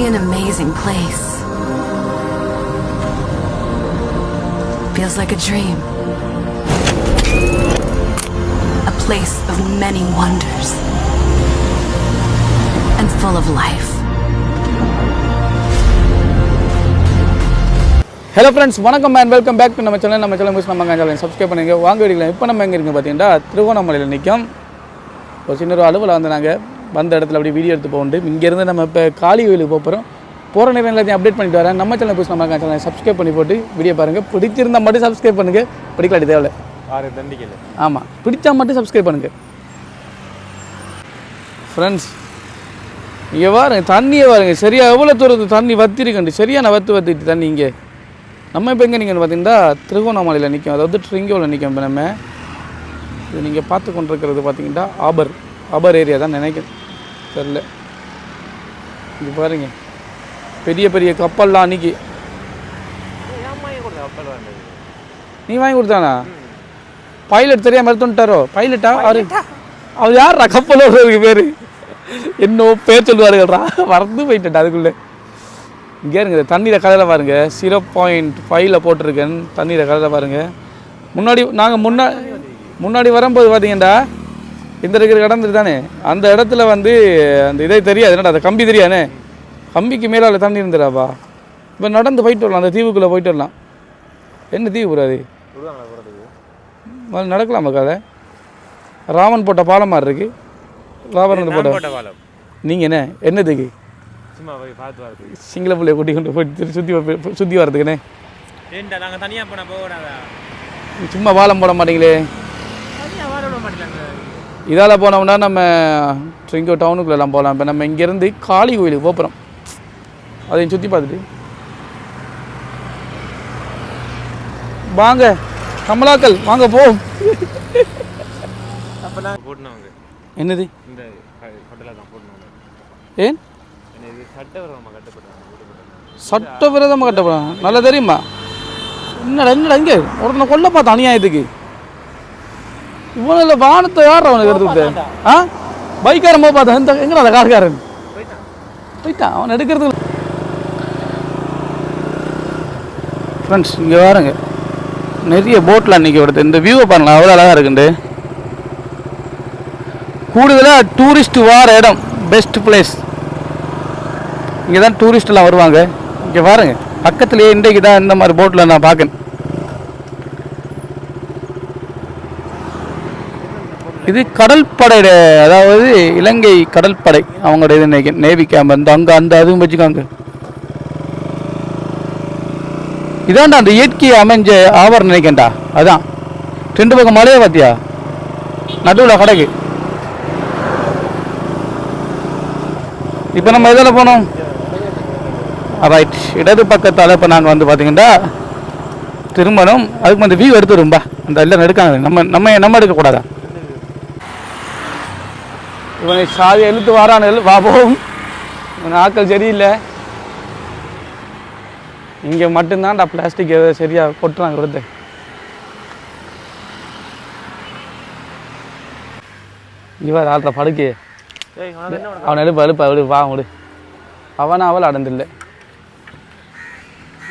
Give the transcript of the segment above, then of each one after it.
See an amazing place. Feels like a dream. A place of many wonders. And full of life. Hello friends வணக்கம் and welcome back to நம்ம channel நம்ம channel நம்ம channel subscribe பண்ணுங்க வாங்க வீடுகளை இப்போ நம்ம எங்கே இருக்கு பார்த்தீங்கன்னா திருவண்ணாமலையில் நிற்கும் ஒரு சின்ன ஒரு அளவில் வந்து நாங்கள் வந்த இடத்துல அப்படியே வீடியோ எடுத்து போகுண்டு இங்கேருந்து நம்ம இப்போ காளி கோயிலுக்கு போக போகிறோம் போகிற நேரம் எல்லாத்தையும் அப்டேட் பண்ணிட்டு வரேன். நம்ம சேனல் புதுசு நம்ம சேனல் சப்ஸ்கிரைப் பண்ணி போட்டு வீடியோ பாருங்கள் பிடிச்சிருந்தா மட்டும் சப்ஸ்கிரைப் பண்ணுங்கள் பிடிக்கலாட்டி தேவையில்ல. ஆறு தண்டிக்கல ஆமாம் பிடிச்சா மட்டும் சப்ஸ்கிரைப் பண்ணுங்கள் ஃப்ரெண்ட்ஸ் இங்கே பாருங்க தண்ணியே பாருங்க. சரியா எவ்வளோ தூரத்து தண்ணி வத்திருக்கண்டு. சரியான வத்து வத்திட்டு தண்ணி இங்கே. நம்ம இப்போ எங்கே நிற்கணும் பார்த்தீங்கன்னா திருகோணாமலையில் நிற்கும் அதாவது ட்ரிங்கோவில் நிற்கும் இப்போ நம்ம. இது நீங்கள் பார்த்து கொண்டிருக்கிறது பார்த்தீங்கன்னா ஆபர் ஆபர் ஏரியா தான் நினைக்கிறேன். தெரில. இது பாருங்க. பெரிய பெரிய கப்பல்லாம் அன்னைக்கு. நீ வாங்கி கொடுத்தானா? பைலட் தெரியாம எடுத்துட்டாரோ பைலட்டா அவரு அவர் யாரா கப்பல் ஓடுறதுக்கு பேரு. என்னவோ பேர் சொல்லுவாருங்கடா மறந்து போயிட்டேன் அதுக்குள்ளே. இங்கே இருங்க தண்ணீரை கடையில் பாருங்க. ஜீரோ பாயிண்ட் ஃபைவ்ல போட்டிருக்கேன். தண்ணீரை கடையில் பாருங்க. முன்னாடி நாங்கள் முன்னா முன்னாடி வரும்போது பார்த்தீங்கடா இந்த இருக்கிற கடந்துட்டு தானே? அந்த இடத்துல வந்து அந்த இதே தெரியாது. என்னடா அந்த கம்பி தெரியாதே? கம்பிக்கு மேலே தண்ணி இருந்துடாப்பா? இப்போ நடந்து போயிட்டு வரலாம். அந்த தீவுக்குள்ளே போயிட்டு வரலாம். என்ன தீவு முதல்ல நடக்கலாமா கதை? ராமன் போட்ட பாலம் மாதிரி இருக்கு. ராவணன் போட்ட பாலம். நீங்கள் என்ன? என்னதுக்கு? சிங்கள பிள்ளைய கூட்டி கொண்டு போய் திரு சுற்றி சுற்றி போகக்கூடாதா? சும்மா பாலம் போட மாட்டீங்களே தனியாக வர விட மாட்டேங்க இதால் போனோம்னா நம்ம இங்கே டவுனுக்குள்ளெல்லாம் போகலாம் இப்போ நம்ம இங்கேருந்து காளி கோயிலுக்கு போகிறோம் அதையும் சுற்றி பார்த்துட்டு. வாங்க கமலாக்கள் வாங்க போ. என்னது? ஏன்? சட்ட இது சட்டை நல்லா தெரியுமா? என்னடா என்னடா இங்கே? ஒருத்தனை கொல்ல பார்த்தான் அநியாயத்துக்கு. இவனில் வானத்தை யார் அவனுக்கு எடுத்து ஆ? பைக்காரன் போய் பார்த்தான் இந்த எங்கடா அந்த கார்காரன்? போயிட்டான். அவன் எடுக்கிறது ஃப்ரெண்ட்ஸ் இங்கே பாருங்க. நிறைய போட்டில் அன்றைக்கி வருது இந்த வியூவை பாருங்களேன் அவ்வளோ அழகாக இருக்குண்டு கூடுதலாக டூரிஸ்ட் வார இடம். பெஸ்ட் பிளேஸ் இங்கே தான் டூரிஸ்ட்லாம் வருவாங்க. இங்கே பாருங்க. பக்கத்துலேயே இன்றைக்கு தான் இந்த மாதிரி போட்டில் நான் பார்க்கேன் இது கடற்படை அதாவது இலங்கை கடற்படை அவங்களோட இது நினைக்கிறேன் நேவி கேம்ப் அந்த அங்கே அந்த அதுவும் வச்சுக்காங்க. இதான்டா அந்த இயற்கை அமைஞ்ச ஆவரம் நினைக்கேன்டா அதான். ரெண்டு பக்கம் மலையை பார்த்தியா நடுவில் கடகு இப்போ நம்ம இதில் போனோம்? ரைட் இடது பக்கத்தால் இப்போ நாங்கள் வந்து பார்த்தீங்கன்னா திருமணம் அதுக்கு அந்த வியூ எடுத்துரும்பா அந்த எல்லாம் எடுக்காங்க. நம்ம நம்ம நம்ம எடுக்கக்கூடாதா? இவனை சாவி இழுத்து வாரானு வா போகும். இவன் ஆட்கள் சரியில்லை. இங்கே மட்டும்தான்டா பிளாஸ்டிக் எதை சரியாக கொட்டுறாங்க கொடுத்து இவர் ஆள்ற படுக்கே. அவன் எழுப்ப எழுப்ப விடு வா விடு அவனை அவள் அடந்தில்லை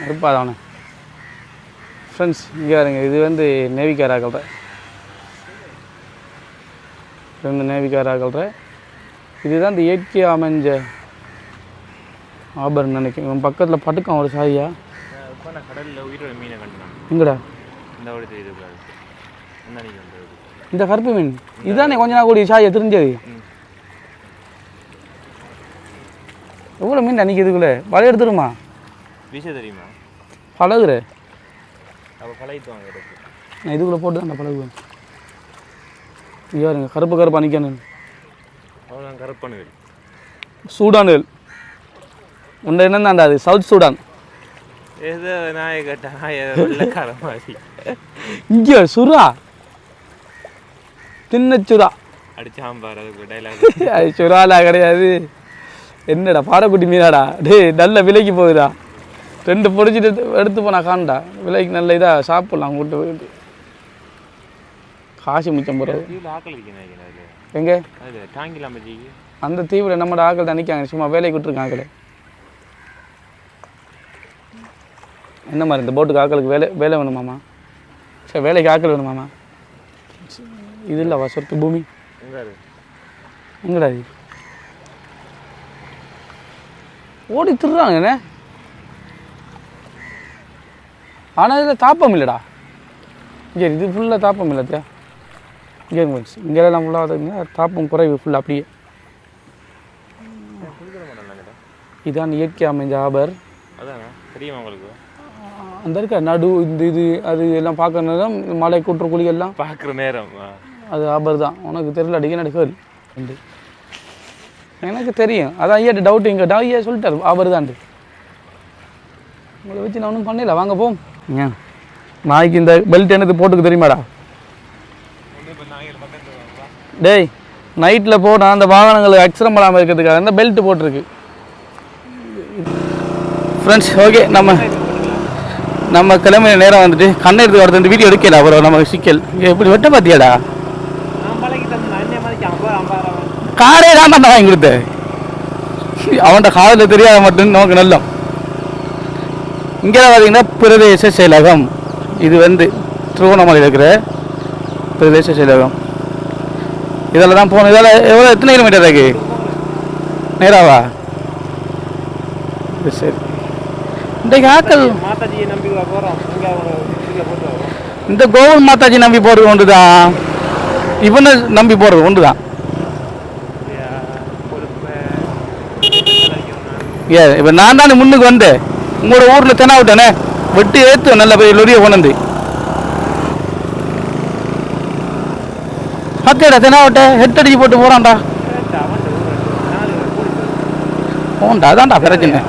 எழுப்பாத அவனை. ஃப்ரெண்ட்ஸ் இங்கே பாருங்க இது வந்து நேவிக்காராக்கள்ற இது வந்து நேவிக்காராக்கள்ற இதுதான் இந்த இயற்கை அமைஞ்ச ஆபரணம் நினைக்கிறேன். இவன் பக்கத்தில் படுக்கான் ஒரு சாதியா? நான் கடலில் உயிரோட மீனை கண்டுனான் எங்கடா? இந்த கருப்பு மீன். இதுதானே கொஞ்ச நாள் கூடிய சாயை தெரிஞ்சது. எவ்வளோ மீன் அன்றைக்கி இதுக்குள்ளே? வலை எடுத்துருமா? வீச தெரியுமா? பழகுற. அப்போ பழகிட்டு வாங்க நான் இதுக்குள்ளே போட்டு தான் பழகுவேன். பாருங்க கருப்பு கருப்பு அணிக்கணும் கருப்பானுகள் சூடானுகள் உண்ட என்னந்தாண்டா அது சவுத் சூடான் ஏதோ நாயை கட்ட நாயை வெள்ளக்கார மாதிரி. இங்கே சுறா. சின்ன சுறா. அடிச்சாம் பாரு அதுக்கு டைலாக் அது சுறாலா கிடையாது. என்னடா பாறைக்குட்டி மீனாடா? டேய் நல்ல விலைக்கு போகுதா ரெண்டு பொடிச்சிட்டு எடுத்து- எடுத்து போனா காண்டா விலைக்கு நல்ல இதாக சாப்பிட்லாம் கூட்டு போயிட்டு காசு மிச்சம் போகிறது ஆக்கள் எங்கே? அந்த தீவில் நம்மளோட ஆக்கள் தான் நிற்காங்க சும்மா வேலைக்கு விட்டுருக்காங்களே என்ன மாதிரி இந்த போட்டுக்கு ஆக்களுக்கு வேலை வேலை வேணுமாமா சரி வேலைக்கு ஆக்கள் வேணுமாமா இது இல்லைவா சொத்து பூமி. எங்கடா இது? ஓடி திருறாங்கண்ணே ஆனால் இதில் தாப்பம் இல்லைடா. இங்கே இது ஃபுல்லாக தாப்பம் இல்லைத்தியா இங்கே இங்கெல்லாம் ஃபுல்லாக பார்த்தீங்கன்னா தாப்பம் குறைவு ஃபுல்லாக அப்படியே. இதான் இயற்கை அமைஞ்ச ஆபர். அதானே? தெரியுமா உங்களுக்கு? அந்த இருக்க? நடு இந்த இது அது எல்லாம் பார்க்கறதும் மலை குற்ற குழி எல்லாம் பார்க்குற நேரம். அது ஆபர் தான். உனக்கு தெரியல அடிக்க நடிக்கல் உண்டு. எனக்கு தெரியும். அதான் ஐயா டவுட் இங்கே ஐயா சொல்லிட்டாரு ஆபர் தான் உங்களை வச்சு நான் ஒன்றும் பண்ணல. வாங்க போம் ஏன் நாய்க்கு இந்த பெல்ட் என்னது போட்டுக்கு தெரியுமாடா? டேய் நைட்டில் போனால் அந்த வாகனங்களுக்கு அக்ஸரம் பண்ணாமல் இருக்கிறதுக்காக இந்த பெல்ட் போட்டிருக்கு. ஃப்ரெண்ட்ஸ் ஓகே நம்ம நம்ம கிளம்புற நேரம் வந்துட்டு கண்ணை எடுத்து வரது இந்த வீடியோ எடுக்கல அப்புறம் நம்ம சிக்கல். எப்படி வெட்ட பார்த்தியாடா நான் காரே தான் தான் வாங்கி கொடுத்தேன் அவன்கிட்ட காதில் தெரியாத மட்டும் நமக்கு நல்லம். இங்கே பார்த்தீங்கன்னா பிரதேச செயலகம். இது வந்து திருவண்ணாமலையில் இருக்கிற பிரதேச செயலகம். இதில் தான் போகணும். இதில் எவ்வளோ எத்தனை கிலோமீட்டர் இருக்கு? நேராவா? சரி இன்றைக்கு ஆக்கள் இந்த கோகுல் மாதாஜி நம்பி போகிறது ஒன்று தான் இவனை நம்பி போகிறது ஒன்று தான் ஏ இப்போ நான் தானே முன்னுக்கு வந்தேன். உங்களோட ஊரில் தெனா? விட்டேனே வெட்டி ஏற்று நல்ல பெரிய லொரியை கொண்டு வந்து பத்தேடா ஹெட் அடிச்சு போட்டு போகிறான்டா போண்டா அதான்டா பிரச்சனை.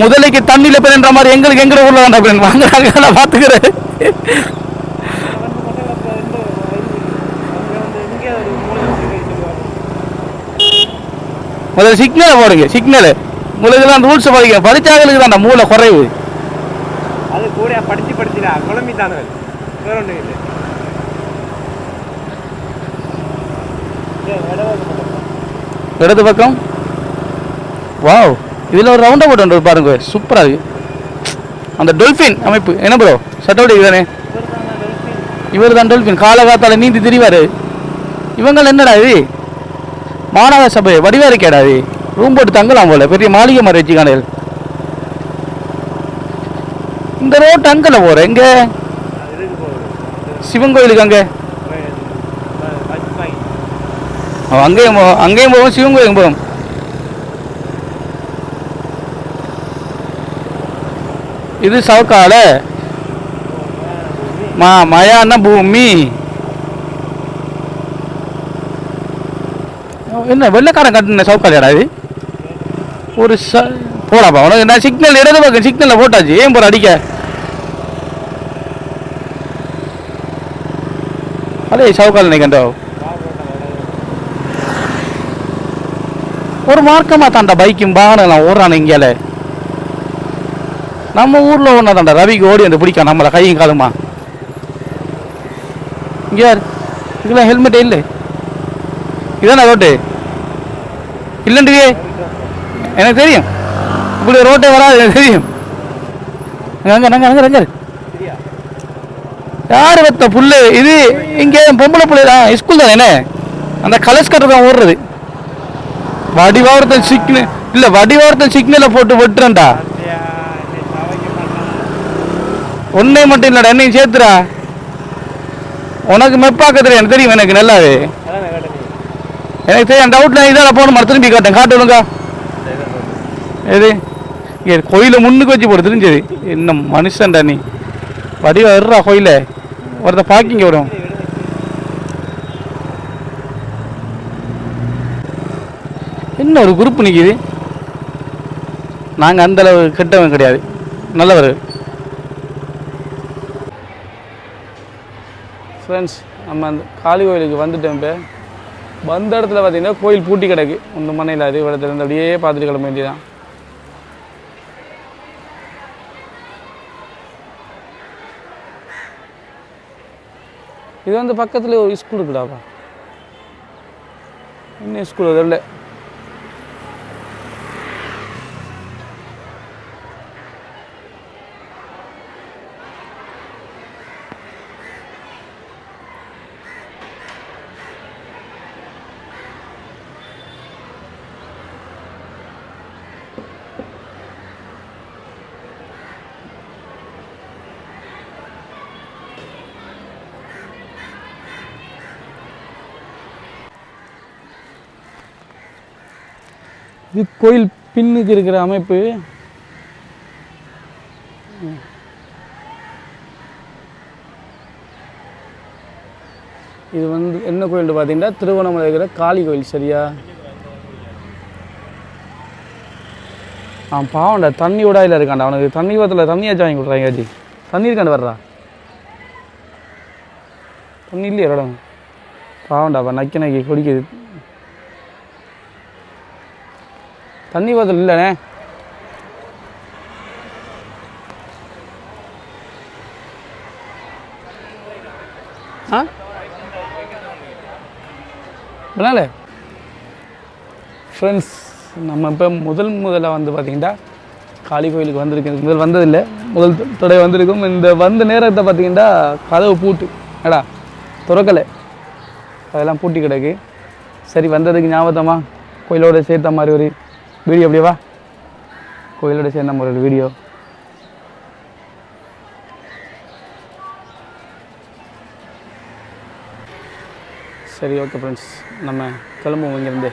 முதலைக்கு தண்ணியில் பிறன்ற மாதிரி எங்களுக்கு எங்கட ஊரில் தான்டா பிறன்? வாங்குறாங்க நான் பார்த்துக்கிறேன் முதல்ல சிக்னலை போடுங்க சிக்னலு உங்களுக்கு தான் ரூல்ஸ் படிக்க படித்தாங்களுக்கு தான்டா மூளை குறைவு. அது கூட படிச்சு படிச்சுடா. குழம்பி தானே வேற ஒன்றும் இல்லை. இடது பக்கம்? வாவ். இதில் ஒரு ரவுண்டாக போட்டு பாருங்க. சூப்பராக இருக்கு. அந்த டொல்ஃபின் அமைப்பு. என்ன ப்ரோ சட்டோடி இதுதானே இவர் தான் டொல்ஃபின் காலகாத்தால் நீந்தி திரிவார். இவங்க என்னடா இது? மாநகர சபை வடிவா இருக்கேடா இது? ரூம் போட்டு தங்கலாம் போல. பெரிய மாளிகை மாதிரி வச்சுக்கானே இந்த ரோட்டு அங்கே போகிறேன் எங்கே? சிவன் கோயிலுக்கு அங்கே வாஜ்பாய் அவன் அங்கேயும் போவோம் அங்கேயும் போவோம் சிவன் கோயிலுக்கு போவோம் இது சவுக்கால? மா மயான பூமி. என்ன வெள்ளைக்காரன் கட்டின சவுக்காலியாடா இது? ஒரு ச போடாப்பா உனக்கு நான் சிக்னல் இடது பக்கம் சிக்னலில் போட்டாச்சு ஏன் போற அடிக்க? அதே சவுக்கால் நினைக்கின்றோ ஒரு மார்க்கமாக தாண்டா பைக்கும் பாகனெல்லாம் ஓடுறான் இங்கேல. நம்ம ஊரில் ஒன்றா தாண்டா ரவிக்கு ஓடி வந்து பிடிக்கும் நம்மளை கையும் காலுமா? இங்கே யார்? இதெல்லாம் ஹெல்மெட்டே இல்லை. இதானே ரோட்டு இல்லைன்றியே எனக்கு தெரியும். இப்படி ரோட்டே வராது எனக்கு தெரியும். அங்கே அங்கே அங்கே அங்கே. யார் வைத்த புல்லு இது இங்கே பொம்பளை புள்ளை தான் ஸ்கூல் தான் என்ன? அந்த கலர்ஸ் கட்டர் தான் ஓடுறது. வடிவாரத்தன் சிக்னல் இல்லை வடிவாரத்தன் சிக்னலை போட்டு வெட்டுறேன்டா. ஒன்னே மட்டும் இல்லைடா என்னையும் சேர்த்துடா உனக்கு மெப்பாக்க தெரியும் எனக்கு தெரியும் எனக்கு நல்லாவே. எனக்கு தெரியும் டவுட்ல இதான் போகணும் திரும்பி காட்டேன் காட்டு ஒழுங்கா. எது? இங்கே கோயிலை முன்னுக்கு வச்சு போட்டு தெரிஞ்சது. என்ன மனுஷன்டா நீ. வடிவா இருறா கோயில. ஒருத்த பார்க்கிங்க வரும். சின்ன ஒரு குரூப் நிற்கிது நாங்கள் அந்த அளவு கெட்டவன் கிடையாது. நல்லவர். ஃப்ரெண்ட்ஸ் நம்ம அந்த காளி கோயிலுக்கு வந்துட்டோம் இப்போ. வந்த இடத்துல பார்த்திங்கன்னா கோயில் பூட்டி கிடக்கு. இந்த மனையில் அதே இடத்துல இருந்து அப்படியே பார்த்துட்டு கிளம்ப வேண்டியதான் இது வந்து பக்கத்தில் ஒரு ஸ்கூல் இருக்குடாப்பா. என்ன ஸ்கூல் தெரியல. இது கோயில் பின்னுக்கு இருக்கிற அமைப்பு. இது வந்து என்ன கோயில் பார்த்தீங்கன்னா திருவண்ணாமலை இருக்கிற காளி கோயில் சரியா? அவன் பாவம்டா தண்ணி உடாயில் இருக்கான்டா அவனுக்கு. தண்ணி பத்தில் தண்ணியாச்சும் வாங்கி கொடுறாங்க ஆச்சு தண்ணி இருக்காண்டு வர்றா. தண்ணி இல்லையா இடம் பாவம்டா அவன் நக்கி நக்கி குடிக்குது தண்ணி பத்தில் இல்லைண்ணே. ஆ? அதனால் ஃப்ரெண்ட்ஸ் நம்ம இப்போ முதல் முதல்ல வந்து பார்த்திங்கன்னா காளி கோயிலுக்கு வந்திருக்கேன். முதல் வந்ததில்லை. முதல் தடவை வந்திருக்கும். இந்த வந்த நேரத்தை பார்த்தீங்கன்னா கதவு பூட்டு. ஏடா திறக்கலை. அதெல்லாம் பூட்டி கிடக்கு. சரி வந்ததுக்கு ஞாபகமாக கோயிலோட சேர்த்த மாதிரி ஒரு வீடியோ அப்படியே வா. கோயிலோட சேர்ந்த மாதிரி வீடியோ. சரி ஓகே ஃப்ரெண்ட்ஸ் நம்ம கிளம்புவோம் இங்கேருந்து.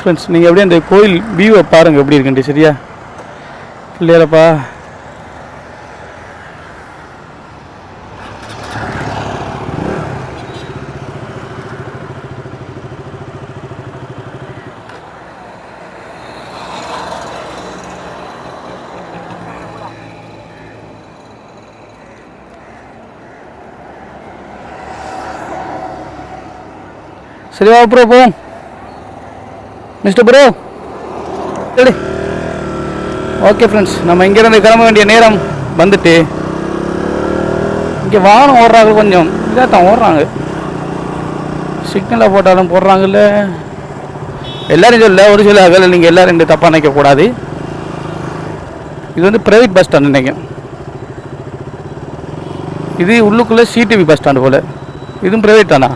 ஃப்ரெண்ட்ஸ் நீங்கள் அப்படியே அந்த கோயில் வியூவை பாருங்கள் எப்படி இருக்குண்டி சரியா? இல்லையாப்பா சரிவா அப்புறம் போவோம். மிஸ்டர் ப்ரோ சரி ஓகே ஃப்ரெண்ட்ஸ் நம்ம இங்கேருந்து கிளம்ப வேண்டிய நேரம் வந்துட்டு இங்கே வாகனம் ஓடுறாங்க கொஞ்சம். இதாக தான் ஓடுறாங்க. சிக்னலில் போட்டாலும் போடுறாங்கல்ல. எல்லோரும் சொல்ல ஒரு சில வேலை நீங்கள் எல்லாரும் ரெண்டு தப்பாக நினைக்கக்கூடாது இது வந்து ப்ரைவேட் பஸ் ஸ்டாண்ட் நினைக்கும் இது உள்ளுக்குள்ளே சிடிவி பஸ் ஸ்டாண்டு போல். இதுவும் ப்ரைவேட் தானா?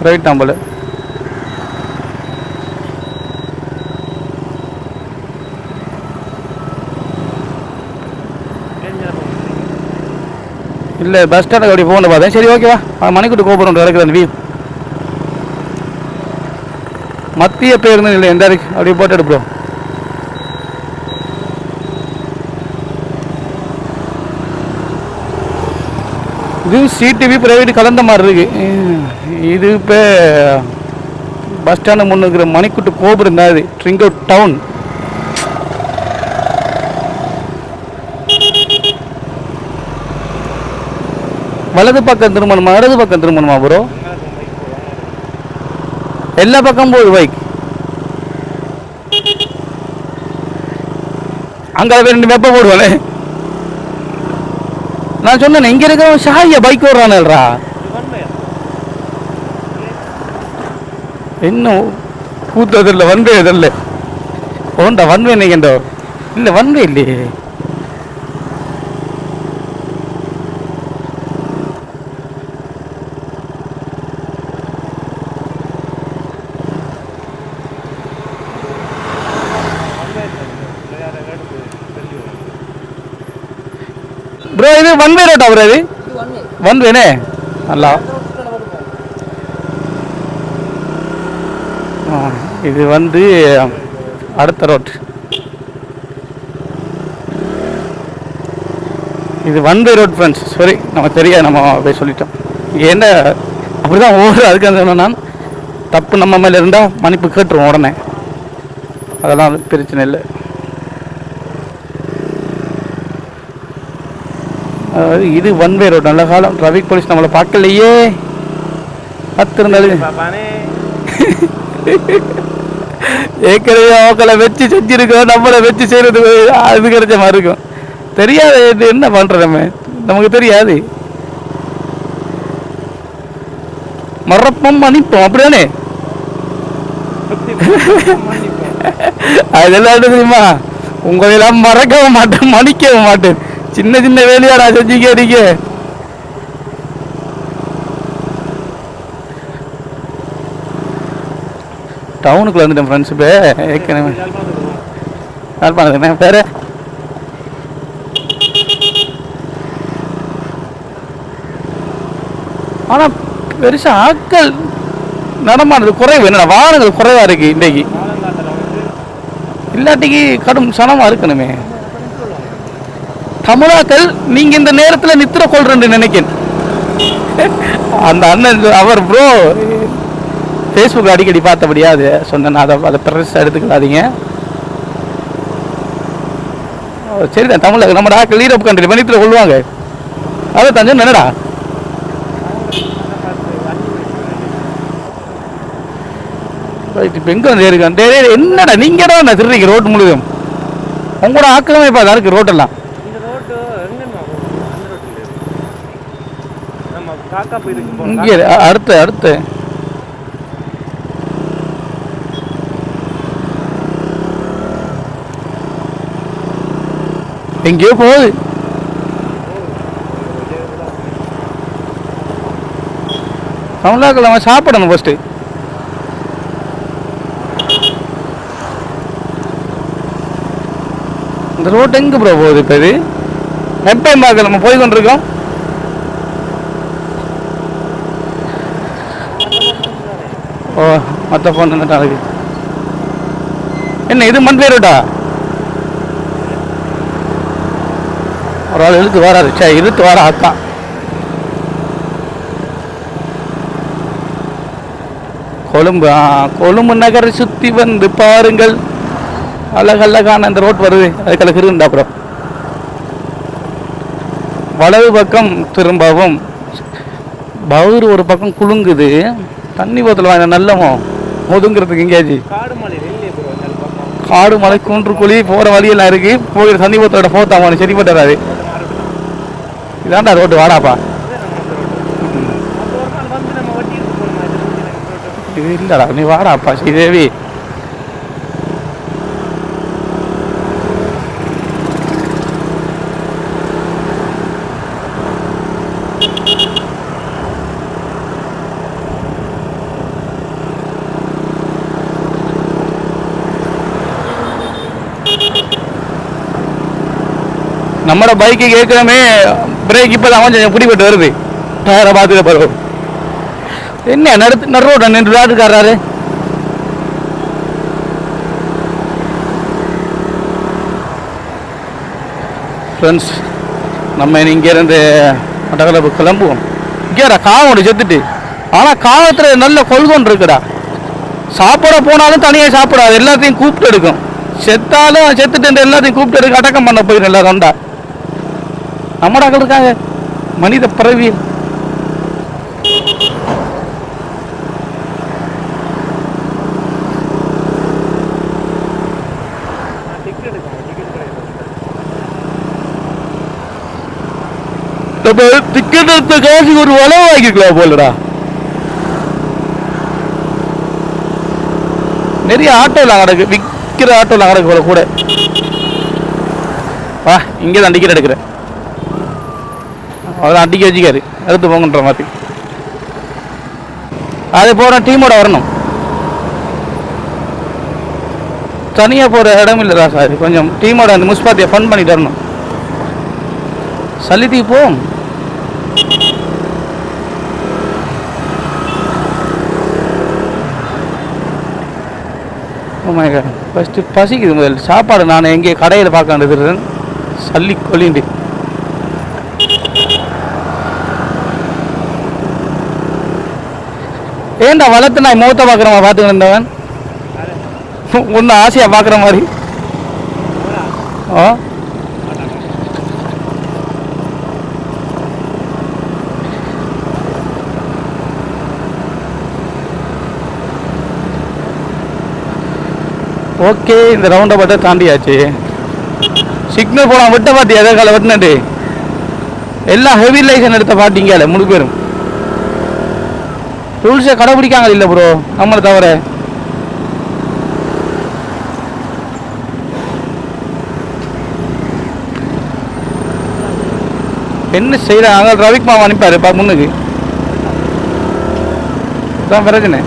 ப்ரைவேட் தான் போல். இல்லை பஸ் ஸ்டாண்டுக்கு அப்படி போகணும் பார்த்தேன். சரி ஓகேவா மணிக்கூட்டு கோபுரம் கிடக்குது அந்த வியூ மத்திய பேருந்து இல்லை எந்த இருக்கு. அப்படியே போட்டு எடுப்போம். இது சிடிவி பிரைவேட் கலந்த மாதிரி இருக்கு. இது இப்போ பஸ் ஸ்டாண்டு முன்ன இருக்கிற மணிக்கூட்டு கோபுரம் தான் இது. ட்ரிங்கோ டவுன் வலது பக்கம் திரும்பணுமா இடது பக்கம் திரும்பணுமா ப்ரோ எல்லா பக்கம் போகுது பைக் அங்கே ரெண்டு வெப்ப போடுவானே நான் சொன்னேன் இங்க இருக்கிறவன் ஷாய பைக் ஓடுறானல்ரா இன்னும் கூத்ததில்லை வன்வே இதில்ல ஓண்டா வன்வே நீங்கண்டோ இல்லை வன்வே இல்லையே. ப்ரோ இது ஒன் வே ரோட்டா ப்ரோ இது ஒன் வேனே நல்லா. இது வந்து அடுத்த ரோட் இது one way road friends sorry நம்ம தெரியாது நம்ம போய் சொல்லிட்டோம். இங்கே என்ன அப்படி தான் ஓடுற அதுக்கு சொன்னேன் தப்பு நம்ம மேலே இருந்தால் மன்னிப்பு கேட்டுருவோம் உடனே. அதெல்லாம் பிரச்சனை இல்லை அதாவது இது ஒன் வே ரோட் நல்ல காலம். டிராஃபிக் போலீஸ் நம்மளை பார்க்கலையே. பார்த்துருந்தாலும் ஏற்கனவே அவங்களை வச்சு செஞ்சிருக்கோம். நம்மளை வச்சு செய்யறதுக்கு அது கிடைச்ச மாதிரி இருக்கும். தெரியாது இது என்ன பண்ற நம்ம? நமக்கு தெரியாது. மறப்போம் மன்னிப்போம். அப்படிதானே? அதெல்லாம் தெரியுமா? உங்களெல்லாம் மறக்கவும் மாட்டேன் மன்னிக்கவும் மாட்டேன். சின்ன சின்ன வேலையாடா நான் செஞ்சுக்க நீங்க? டவுனுக்குள்ள வந்துட்டேன் ஃப்ரெண்ட்ஸ் இப்போ. ஏற்கனவே. யாழ்ப்பாணம் போவோம். யாழ்ப்பாணத்துக்கு என்ன பேர்? ஆனால் பெருசாக ஆட்கள் நடமானது குறைவு. என்னடா வாகனங்கள் குறைவாக இருக்குது இன்றைக்கு இல்லாட்டிக்கு கடும் சனமாக இருக்கணுமே. தமிழாக்கள் நீங்கள் இந்த நேரத்தில் நித்திர கொள்றேன்னு நினைக்கிறேன் அந்த அண்ணன் அவர் ப்ரோ ஃபேஸ்புக் அடிக்கடி பார்த்தபடியா அது சொன்னேன். அதை அதை பெருசாக எடுத்துக்காதீங்க. சரிதான் தமிழக நம்ம ஆக்கள் லீரப் கண்ட்ரி பண்ணிட்டு கொள்வாங்க. அதை தஞ்சம் என்னடா? ரைட் இப்போ எங்கே வந்து ஏறிக்கான் என்னடா நீங்கள் தான் திருறீங்க ரோட்டு முழுதும்? உங்களோட ஆக்கிரமிப்பா தான் இருக்கு ரோட்டெல்லாம் இந்த ரோட்டு எங்கன்னு போகும்? அந்த ரோட்டுல இருக்கு. நம்ம காக்கா போயிருக்கு போனோம். இங்கே அடுத்து அடுத்து. எங்கேயோ போகுது. தமிழாக்கள் அவன் சாப்பிடணும் ஃபஸ்ட்டு இந்த ரோட் எங்கே ப்ரோ போகுது இப்போ இது? எப்போ பார்க்கல நம்ம போய் கொண்டிருக்கோம் ஓ மற்ற ஃபோன் இருந்துட்டா அதுக்கு என்ன இது மண் ரோட்டா ஒரு ஆள் இழுத்து வராது சே இழுத்து வர அக்கா கொழும்பு கொழும்பு நகரை சுற்றி வந்து பாருங்கள். அழகழகான அந்த ரோட் வருது. அதுக்கெல்லாம் கிருந்தா அப்புறம் வலது பக்கம் திரும்பவும். பவுர் ஒரு பக்கம் குலுங்குது. தண்ணி போத்தல் வாங்க நல்லமோ ஒதுங்கிறதுக்கு எங்கேயாச்சு காடு மலை குன்று குழி போகிற வழியெல்லாம் இருக்கு. போகிற தண்ணி போத்தோட போத்தாம சரிப்பட்டு வராது இதாண்டா ரோட்டு வாடாப்பா. இது இல்லடா நீ வாடாப்பா ஸ்ரீதேவி. நம்மட பைக்கு ஏற்கனவே பிரேக் இப்போ தான் கொஞ்சம் பிடிபட்டு வருது. டயரை பார்த்துக்க பிறகு என்ன நடத்து நடு ரோட்டை நின்று விளையாட்டுக்காரரு? ஃப்ரெண்ட்ஸ் நம்ம இங்கேருந்து மட்டக்களப்பு கிளம்புவோம். இங்கேடா காவோட செத்துட்டு. ஆனால் காவத்தில் நல்ல கொள்கொண்டு இருக்குடா. சாப்பிட போனாலும் தனியாக சாப்பிடாது. எல்லாத்தையும் கூப்பிட்டு எடுக்கும். செத்தாலும் செத்துட்டு எல்லாத்தையும் கூப்பிட்டு எடுக்க அடக்கம் பண்ண போயிடும் எல்லாரும். ரெண்டா நம்மடாக்கள் இருக்காங்க. மனித கிடையாது நம்ம டிக்கெட் எடுத்த காசுக்கு ஒரு உழவு வாங்கிக்கலாம் போலடா. நிறைய ஆட்டோலாம் கிடக்கு விற்கிற ஆட்டோலாம் கிடக்கு போல கூட. வா இங்கே தான் டிக்கெட் எடுக்கிறேன். அதான் அடிக்க வச்சுக்காரு. எடுத்து போங்கன்ற மாதிரி. அது போகிற டீமோட வரணும். தனியாக போகிற இடம் இல்லைடா சார். கொஞ்சம் டீமோட அந்த முஸ்பாத்தியை ஃபன் பண்ணிட்டு வரணும். சல்லித்தீ போம் ஃபஸ்ட்டு oh பசிக்குது முதல் சாப்பாடு நான் எங்கே கடையில் பார்க்க வேண்டியது சல்லி கொலிண்டு ஏன்டா வளர்த்து நான் மூத்த பார்க்குறவன் பார்த்துக்கிட்டு இருந்தவன்? ஒன்று ஆசையாக பார்க்குற மாதிரி. ஆ? ஓகே இந்த ரவுண்டை பார்த்தா தாண்டியாச்சு. சிக்னல் போலாம் விட்ட பார்த்தியா எதாவது காலை வெட்டினட்டு எல்லாம் ஹெவி லைசன் எடுத்த பாட்டிங்கால முழு பேரும் ரூல்ஸை கடைபிடிக்காங்க இல்லை ப்ரோ நம்மளை தவிர. என்ன செய்யறாங்க ரவிக் மாமா அனுப்பாரு பா முன்னுக்கு. தான் பிரச்சனை.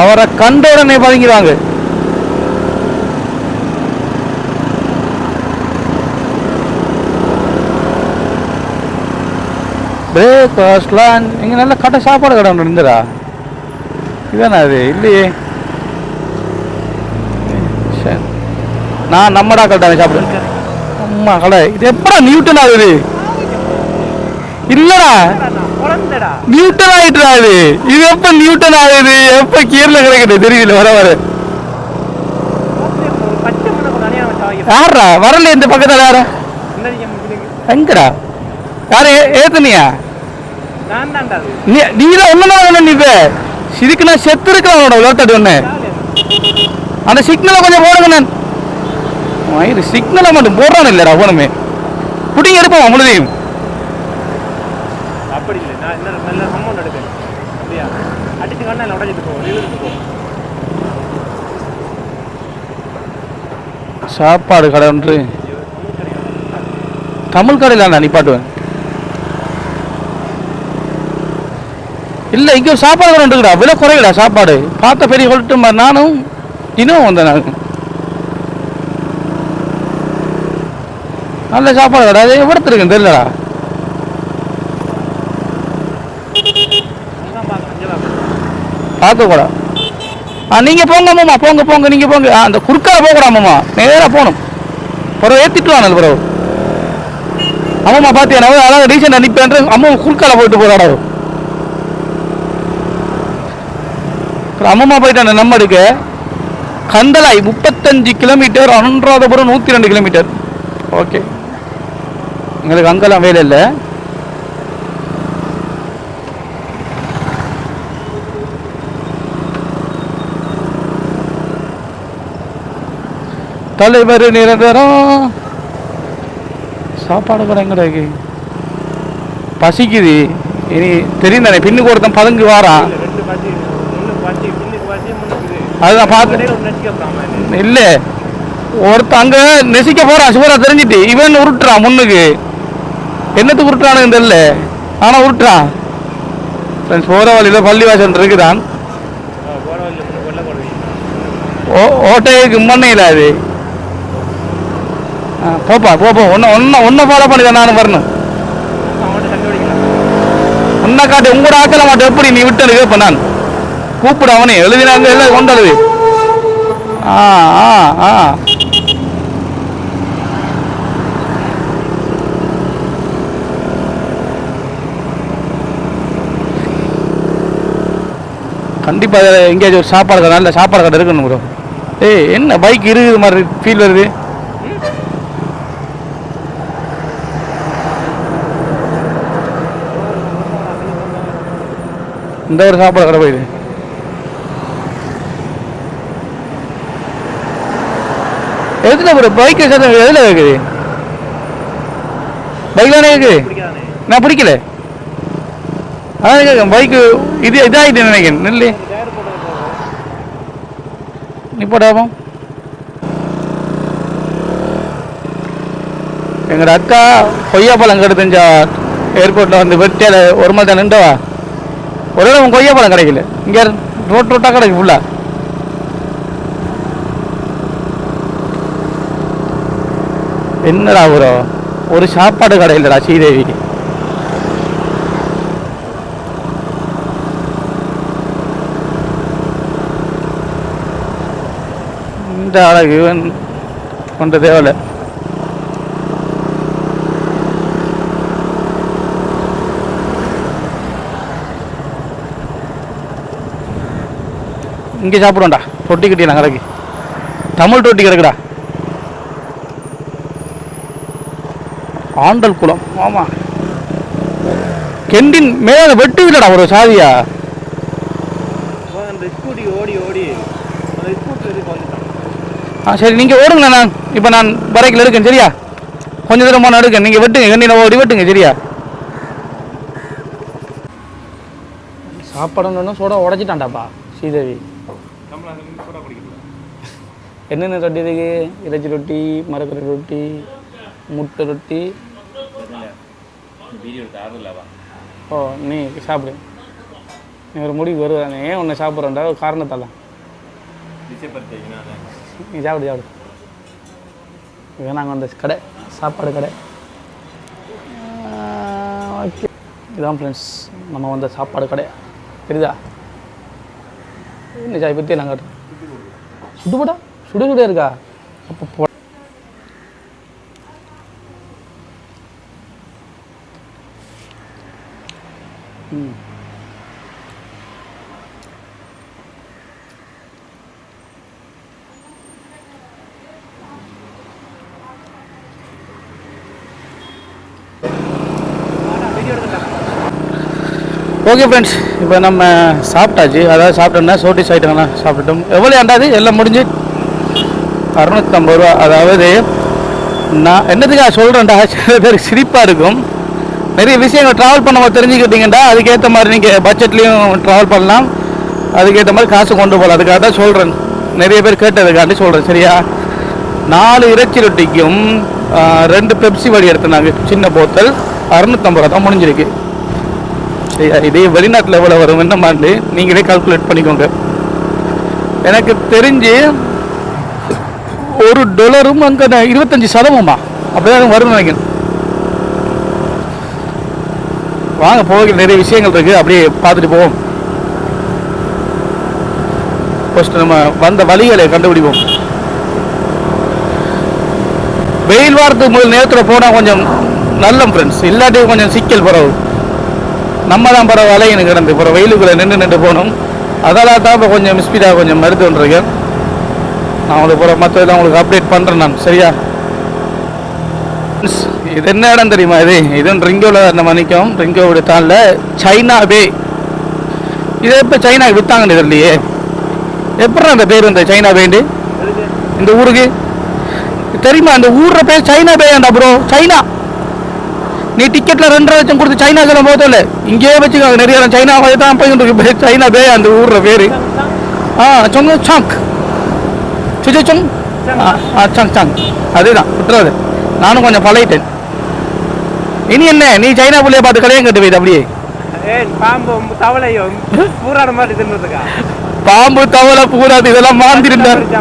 அவரை கண்ட உடனே பதுங்கிடுவாங்க பிரேக்ஃபாஸ்ட்லாம் இங்கே நல்ல கடை சாப்பாடு கடை ஒன்று இருந்ததா இதானே அது இல்லையே. சரி. நான் நம்மடா கடை சாப்பிடு அம்மா கடை. இது எப்படா நியூட்டன் ஆகுது இல்லடா. நியூட்டன் ஆயிட்டுடா இது. இது எப்ப நியூட்டன் ஆகுது? எப்ப கீரல கிடைக்குது? தெரியல. வர வர. யாரா வரல இந்த பக்கத்துல யாரா? எங்கடா? யாரு ஏத்தனியா? நீ நீ தான் ஒண்ணுதான் நீ இப்ப. சிரிக்கு நான் செத்து விளையாட்டு ஒண்ணு அந்த சிக்னலை கொஞ்சம் போடுங்க நான் சிக்னலை மட்டும் போடுறான் இல்லடா போனமே புடிங்க எடுப்போம் முழுதையும் அப்படி இல்லை. நான் இன்னும் நல்ல அமௌண்ட் எடுக்கிறேன். அப்படியா? அடிச்சு கண்ணா உடஞ்சிட்டு போ. இழுத்து போ. சாப்பாடு கடை ஒன்று. தமிழ் கடையில் நான் நிப்பாட்டுவேன் இல்லை இங்கே ஒரு சாப்பாடு கூட இருக்குடா விலை குறையடா சாப்பாடு. பார்த்த பெரிய சொல்லிட்டு நானும் இன்னும் வந்தேன் நான். நல்ல சாப்பாடு கடை அது எவ்வளோத்துருக்குன்னு தெரியலடா. அங்கே பார்க்க கூட ஆ நீங்கள் போங்க மாமா. போங்க போங்க நீங்கள் போங்க. அந்த குறுக்கால போகக்கூடா மாமா. நேராக போகணும். பிறகு ஏற்றிட்டு வாங்க பிறகு. அம்மா பார்த்தியா நான் அழகாக ரீசெண்டாக நிற்பேன் அம்மா குறுக்கால போயிட்டு போகிறாடா அப்புறம் அம்மம்மா போயிட்டாங்க நம்ம கந்தலாய் முப்பத்தஞ்சு கிலோமீட்டர் அனுராதபுரம் நூற்றி ரெண்டு கிலோமீட்டர் ஓகே எங்களுக்கு அங்கெல்லாம் வேலை இல்லை. தலைவர் நிரந்தரம். சாப்பாடு கடை எங்கடா பசிக்குது. இனி தெரியும் தானே பின்னுக்கு ஒருத்தன் பதுங்கு வாரான் இல்லை ரெண்டு பாட்டி முன்னுக்கு பாட்டி பின்னுக்கு பாட்டி முன்னுக்கு அதுதான் பார்த்து இல்ல. ஒருத்தன் அங்க நெசிக்க போறான். சிவரா தெரிஞ்சிட்டு. இவன் உருட்டுறான் முன்னுக்கு. என்னத்துக்கு உருட்டுறானு தெரியல. ஆனா உருட்டுறான். ஃப்ரெண்ட்ஸ் வழியில பள்ளிவாசல் இருக்குதான். போகிற ஓ ஓட்டைக்கு மண்ணையில் அது. ஆ, போப்பா போ போ ஒன்று ஒன்று ஒன்றை ஃபாலோ பண்ணி தான் நானும் வரணும் உன்னை காட்டு உங்களோட ஆக்கல மாட்டேன். எப்படி நீ விட்டு கேட்பேன் நான். கூப்பிடு அவனே எழுதினாங்க எல்லாம் கொண்டு ஆ ஆ ஆ. கண்டிப்பாக எங்கேயாச்சும் ஒரு சாப்பாடு கடை நல்ல சாப்பாடு கடை இருக்கணும் ப்ரோ. ஏய் என்ன பைக் இருக்குது மாதிரி ஃபீல் வருது? இந்த ஒரு சாப்பாடு கடை போயிடுது எதுல ப்ரோ பைக் சத்தம் எதுல இருக்குது? பைக் தானே இருக்குது? நான் பிடிக்கல. அதான் கேட்க பைக்கு இது இதாகிட்டு நினைக்கிறேன். நெல்லு. நீ போடாம எங்கட அக்கா கொய்யாப்பழம் கெடுத்துஞ்சா ஏர்போர்ட்டில் வந்து வெட்டியால ஒரு மாதிரி தான் நின்றவா ஒரு இடம் கொய்யாப்பழம் கிடைக்கல. இங்கே ரோட் ரோட்டாக கிடைக்கு ஃபுல்லாக என்னடா ப்ரோ? ஒரு சாப்பாடு கடை இல்லைடா ஸ்ரீதேவி. இந்த அழகு கொண்ட தேவலை. இங்கே சாப்பிடுவோம்டா. ரொட்டி கட்டி நான் தமிழ் ரொட்டி கிடக்குடா. ஆண்டல் குளம் ஆமாம் கெண்டின் மேலே வெட்டு இல்லடா ஒரு சாதியா? ஆ சரி நீங்கள் ஓடுங்க நான். இப்போ நான் பரைக்கில் இருக்கேன் சரியா? கொஞ்ச தூரம் போன எடுக்கேன் நீங்கள் வெட்டுங்க கண்டின ஓடி வெட்டுங்க சரியா? சாப்பாடு சோடா உடச்சிட்டான்டாப்பா ஸ்ரீதேவி. என்னென்ன ரொட்டி இருக்கு? இறைச்சி ரொட்டி மரக்கறி ரொட்டி முட்டை ரொட்டி வீடியோ எடுத்து ஆர்டர் இல்லவா? ஓ நீ சாப்பிடு. நீ ஒரு முடிவு வருவாங்க ஏன் உன்னை சாப்பிட்றேன்டா ஒரு காரணத்தால? நீ சாப்பிடு சாப்பிடு. இது நாங்கள் வந்த கடை சாப்பாடு கடை. ஓகே. இதான் ஃப்ரெண்ட்ஸ் நம்ம வந்த சாப்பாடு கடை. தெரியுதா? என்ன சாய் பற்றி நாங்கள் சுடுபடா? சுடு சுட இருக்கா? அப்போ ஓகே ஃப்ரெண்ட்ஸ் இப்போ நம்ம சாப்பிட்டாச்சு. அதாவது சாப்பிட்டோம்னா சோட்டிஸ் ஐட்டம்லாம் சாப்பிட்டோம் எவ்வளோ ஆண்டாது எல்லாம் முடிஞ்சு அறுநூற்றம்பது ரூபா. அதாவது நான் என்னதுக்காக சொல்கிறேன்டா சில பேருக்கு சிரிப்பாக இருக்கும். நிறைய விஷயங்கள் ட்ராவல் பண்ண தெரிஞ்சுக்கிட்டீங்கடா. அதுக்கேற்ற மாதிரி நீங்கள் பட்ஜெட்லேயும் ட்ராவல் பண்ணலாம். அதுக்கேற்ற மாதிரி காசு கொண்டு போகலாம். அதுக்காக தான் சொல்கிறேன் நிறைய பேர் கேட்டதுக்காண்டி சொல்கிறேன் சரியா? நாலு இறைச்சி ரொட்டிக்கும் ரெண்டு பெப்சி வடி எடுத்துனாங்க சின்ன போத்தல் அறுநூற்றம்பது ரூபா தான் முடிஞ்சிருக்கு. இதே வெளிநாட்டில் எவ்வளோ வரும்? என்ன மாதிரி நீங்களே கால்குலேட் பண்ணிக்கோங்க. எனக்கு தெரிஞ்சு ஒரு டொலரும் அங்கே இருபத்தஞ்சி சதவமா அப்படிதான் வரும் நினைக்கிறேன். வாங்க போக நிறைய விஷயங்கள் இருக்கு. அப்படியே பார்த்துட்டு போவோம். ஃபஸ்ட்டு நம்ம வந்த வழிகளை கண்டுபிடிப்போம். வெயில் வாரத்துக்கு முதல் நேரத்தில் போனால் கொஞ்சம் நல்ல ஃப்ரெண்ட்ஸ் இல்லாட்டி கொஞ்சம் சிக்கல் பரவு நம்ம தான் பரவ எனக்கு கிடந்து. இப்போ வெயிலுக்குள்ளே நின்று நின்று போகணும். அதெல்லாம் தான் இப்போ கொஞ்சம் மிஸ்பீடாக கொஞ்சம் மறுத்து வந்துருக்கேன் நான் உங்களுக்கு போகிற மற்றதெல்லாம் உங்களுக்கு அப்டேட் பண்ணுறேன் நான். சரியா? இது என்ன இடம் தெரியுமா இது? இதுவும் ரிங்கோவில் நம்ம மணிக்கும் ரிங்கோவுடைய தாளில் சைனா பே. இதை எப்போ சைனா விற்றாங்கன்னு தெரியலையே. எப்படி அந்த பேர் இந்த சைனா பேண்டு? இந்த ஊருக்கு? தெரியுமா அந்த ஊர்ற பேர் சைனா பேயாண்டா ப்ரோ சைனா. நீ டிக்கெட்ல ரெண்டரை லட்சம் கொடுத்து சைனா சொல்லும் போதில்ல இங்கேயே வச்சுக்காங்க. நிறைய சைனா தான் போயிட்டு இருக்கு சைனா பே அந்த ஊர்ற பேரு. ஆ சொங்க சாங் சுஜி சொங் ஆ சாங் சாங் அதுதான். விட்டுறாது. நானும் கொஞ்சம் பழகிட்டேன். இனி என்ன? நீ சைனா புள்ளைய பார்த்து கல்யாணம் கட்டு போயிட்டு அப்படியே. ஏன் பாம்பும் தவளையும் பூராட மாதிரி தின்னுறதுக்கா பாம்பு தவளை பூராது இதெல்லாம் சாப்பிடுறதுக்கா?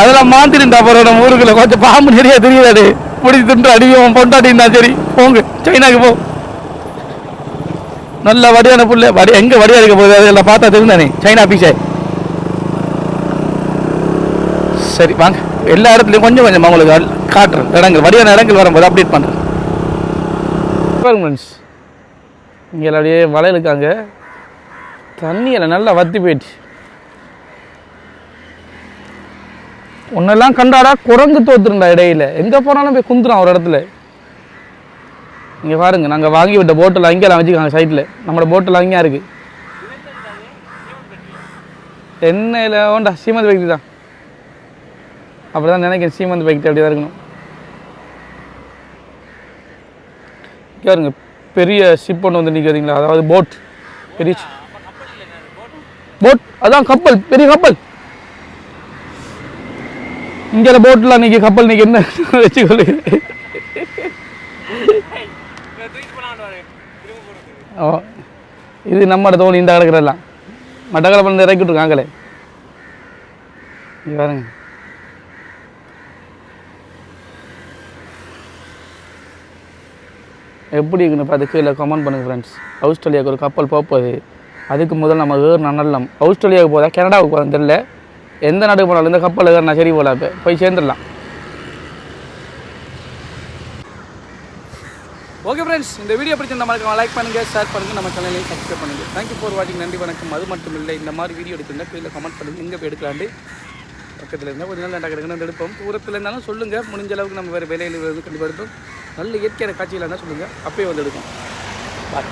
அதெல்லாம் மாத்திருந்தா அப்புறம் நம்ம ஊருக்குள்ள கொஞ்சம் பாம்பு நிறைய தெரியாது பிடி தின்று அடிக்கும் பொண்டாட்டின்னா சரி போங்க சைனாக்கு போ. நல்ல வடியான புள்ள. வடி எங்கே வடியா இருக்க போகுது? அதெல்லாம் பார்த்தா தெரிந்தானே சைனா பீஸே சரி வாங்க. எல்லா இடத்துலையும் கொஞ்சம் கொஞ்சம் உங்களுக்கு காட்டுறேன். இடங்கள் வடியான இடங்கள் வரும்போது அப்டேட் பண்ணுறேன் ஃப்ரெண்ட்ஸ் இங்கே அப்படியே வலையில் இருக்காங்க. தண்ணியில் நல்லா வத்தி போயிடுச்சு. உன்னெல்லாம் கண்டாடா குரங்கு தோத்துருண்டா இடையில. எங்கே போனாலும் போய் குந்துறான் ஒரு இடத்துல. இங்கே பாருங்க நாங்கள் வாங்கி விட்ட போட்டில் அங்கேலாம் வச்சுக்காங்க சைட்டில் நம்மளோட போட்டில் அங்கேயா இருக்கு. எண்ணெயில் ஓண்டா சீமந்த் ஃபேக்ட்ரி தான். அப்படி தான் நினைக்கிறேன் சீமந்த் ஃபேக்ட்ரி அப்படி தான் இருக்கணும். பாருங்க பெரிய ஷிப் ஒன்று வந்து நிற்கிறீங்களா அதாவது போட் பெரிய போட் அதான் கப்பல் பெரிய கப்பல். இங்கே போட்டில் அன்றைக்கி கப்பல் நீங்க என்ன வச்சுக்கொள்ளு. ஓ இது நம்ம தோணி இந்த கிடக்கிறதெல்லாம் மட்டக்களப்பில் இருந்து இறக்கி விட்ருக்காங்களே இங்க பாருங்க. எப்படி இருக்குன்னு பார்த்து கீழே கமெண்ட் பண்ணுங்கள் ஃப்ரெண்ட்ஸ் ஆஸ்திரேலியாவுக்கு ஒரு கப்பல் போக போகுது. அதுக்கு முதல் நம்ம வேறு நல்லம். ஆஸ்திரேலியாவுக்கு போதா கனடாவுக்கு போகிறோம் தெரியல. எந்த நாட்டுக்கு போனாலும் இந்த கப்பல் ஏறினா சரி போல இப்போ போய் சேர்ந்துடலாம். ஓகே ஃப்ரெண்ட்ஸ் இந்த வீடியோ பிடிச்சிருந்த மறக்காம லைக் பண்ணுங்கள் ஷேர் பண்ணுங்கள் நம்ம சேனலையும் சப்ஸ்கிரைப் பண்ணுங்கள் தேங்க்யூ ஃபார் வாட்சிங் நன்றி வணக்கம். அது மட்டும் இல்லை இந்த மாதிரி வீடியோ எடுத்திருந்தா கீழே கமெண்ட் பண்ணுங்கள் எங்கே போய் எடுக்கலாண்டு பக்கத்தில் இருந்தால் கொஞ்சம் நாள் கிடக்குன்னு எடுப்போம். தூரத்தில் இருந்தாலும் சொல்லுங்கள் முடிஞ்ச அளவுக்கு நம்ம வேறு வேலையில் வந்து கண்டிப்பாக எடுப்போம். நல்ல இயற்கையான காட்சியில் இருந்தால் சொல்லுங்கள் அப்பயே வந்து எடுப்போம். பாய்